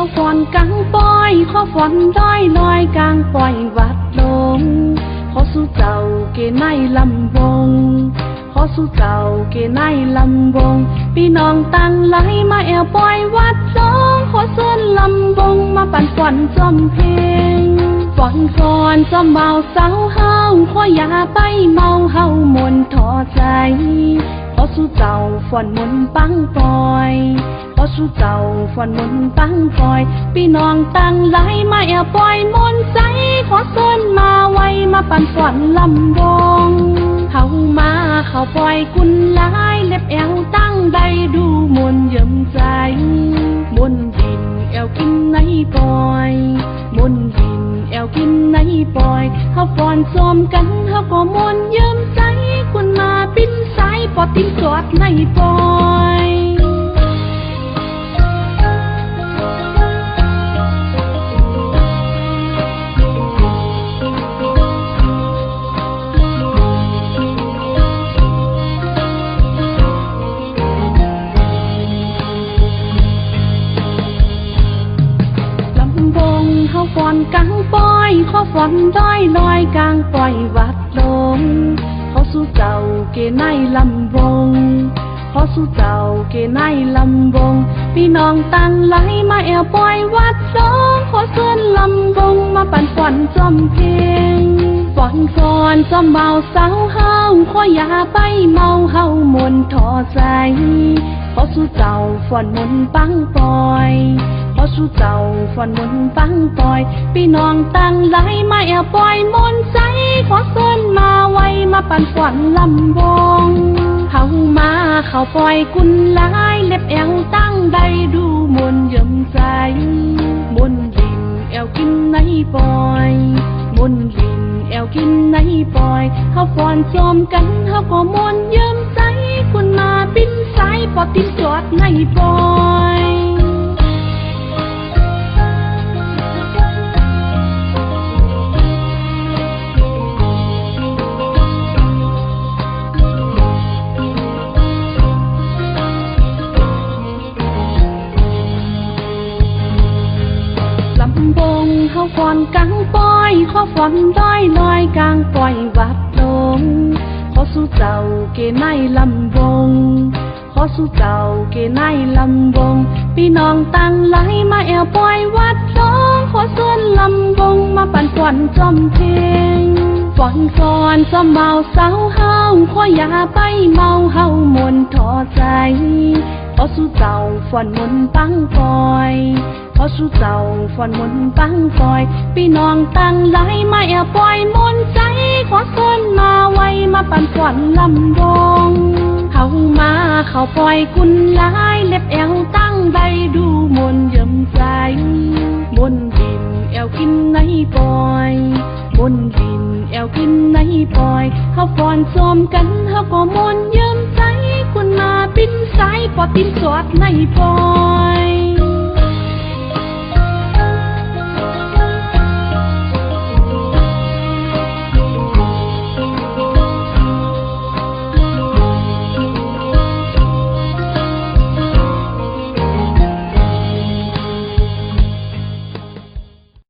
เขาฟอนกังปอยเขาฟอนด้อยลอยกลางปอยวัดลงขอสู้เจ้าเกในลำวงขอสู้เจ้าเกในลำวงพี่น้องตั้งไหลมาแอวปอยวัดลงขอส่วนลำวงมาปั่นฟอนจอมเพลงฟอนฟอนจอมเบาสาวเฮาขออย่าไปเมาเฮามนต์ถอใจ อสู้เจ้าฟอนมนปังปอยขอสู้เจ้าฟอนมนปังปอย พี่น้องตั้งไหลมาแอวปอยมนใจขอเชิญมาไว้มาปั่นฟอนลำวงเฮามาเขาปล่อยกุนลายเล็บแอวตั้งใดดูมนเยิมใจ มนต์ดินแอวกินในปอย มนต์ดินแอวกินในปอยเฮาฟอนซ้อมกันเฮาก็มนเยิมใจคุณมาปิ้น สายปอตินจอดในปอยลำวงเขาฟอนกังปอยขาฟอนด้อยลอยกลางปล่อยวัดลง สู้เจ้าเกในลำวงเขาสู้เจ้าเกในลำวง พี่น้องตั้งไหลมาแอวปล่อยวัดลงขอเชิญลำวงมาปั่นฟอนจอมเพลงฟอนฟอนจอมเบาสาวเฮาขออย่าไปเมาเฮามนต์ถอใจขอสู้เจ้าฟอนมนปังปล่อยขอสู้เจ้าฟอนมนปังปล่อย พี่น้องตั้งไหลมาแอบปล่อยมนใจขอเชิญมาไว้มา ปั่นฟอนลำวงเฮามาเขาปล่อยกุนลายเล็บแอวตั้งใดดูมนเยิมใจมนต์ดินแอวกินในปอยมนต์ดินแอวกินในปอยเฮาฟอนจอมกันเฮาก็มนเยิมใจคุณมาปิ้นสายปอดตินจอดในปอย เขาฟอนกังปอยเขาฟอนด้อยลอยกลางปล่อยวัดลงขอสู้เจ้าเกในลำวงขอสู้เจ้าเกในลำวงพี่น้องตั้งไหลมาแอวปล่อยวัดลงขอส่วนลำวงมาปั่นฟอนจอมเพลงฟอนฟอนจอมเบาสาวเฮาขออย่าไปเมาเฮามนต์ถอใจขอสู้เจ้าฟอนมนต์ปังปอย ขอสู้เจ้าฟอนมนต์ปังปอยพี่น้องตั้งไหลมาแอปล่อยมนใจขอเชิญมาไว้มาปั่นฟอนลำวงเฮามาเขาปล่อยกุนลายเล็บแอวตั้งใดดูมนเยิมใจมนดินแอวกินในปอยมนดินแอวกินในปอยเฮาฟอนซ้อมกันเฮาก็มนเยิมใจคุณมาปิ้นสายปอดตินจอดในปอย